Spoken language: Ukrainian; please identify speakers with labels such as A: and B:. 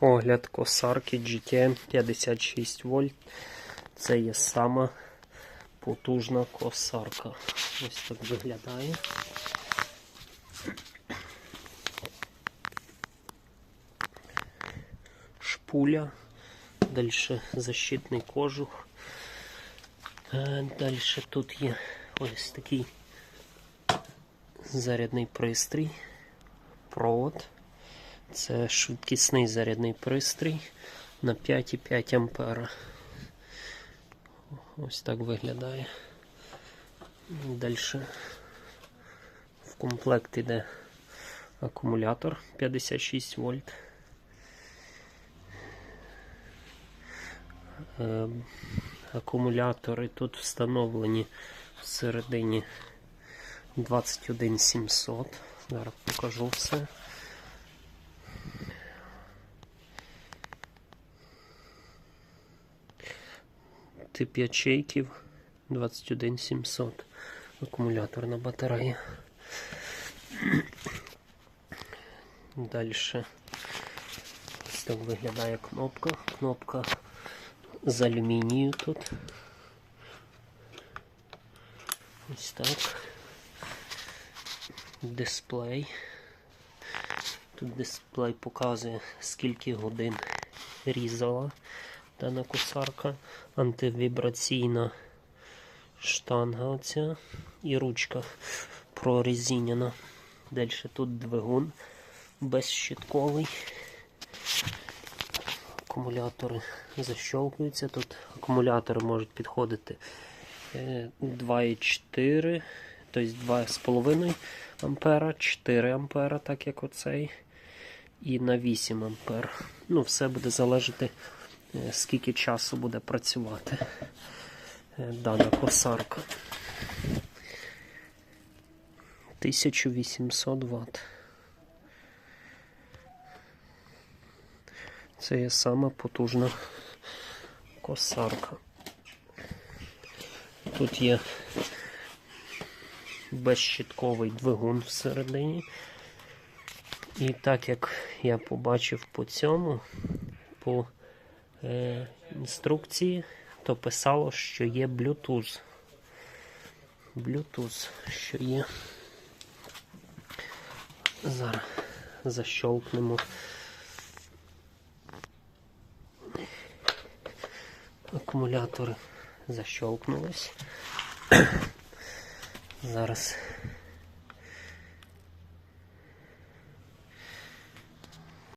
A: Огляд косарки GTM 56 вольт. Це є сама потужна косарка. Ось так виглядає. Шпуля. Далі защитний кожух. Далі тут є ось такий зарядний пристрій, провод. Це швидкісний зарядний пристрій на 5,5 ампера. Ось так виглядає. Далі в комплект йде акумулятор 56 вольт. Е, Акумулятори тут встановлені всередині 21700. Зараз покажу все. Тип ячейків 21700. Акумуляторна батарея. Далі ось так виглядає кнопка. Кнопка з алюмінію тут. Ось так. Дисплей. Тут дисплей показує, скільки годин різала дана косарка. Антивібраційна штанга оця і ручка прорезинена. Далі тут двигун безщитковий. Акумулятори защелкуються. Тут акумулятори можуть підходити е, 2,4, тобто 2,5 ампера, 4 ампера, так як оцей. І на 8 ампер. Ну, все буде залежати, е, скільки часу буде працювати е, дана косарка. 1800 Вт. Це є сама потужна косарка. Тут є безщитковий двигун всередині. І так як я побачив по цьому, по е, інструкції, то писало, що є Bluetooth. Bluetooth, що є. Зараз защолкнемо. Акумулятори защолкнулись. Зараз